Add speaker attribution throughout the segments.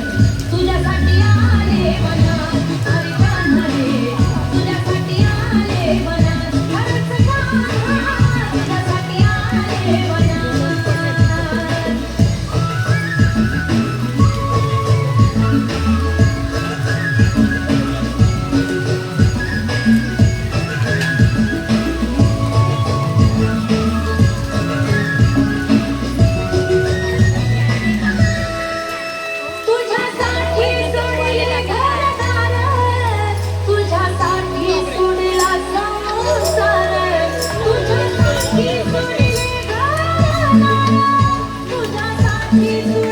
Speaker 1: Sir You.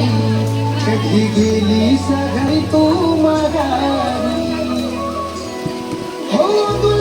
Speaker 1: कधी गेली सगळी तू हो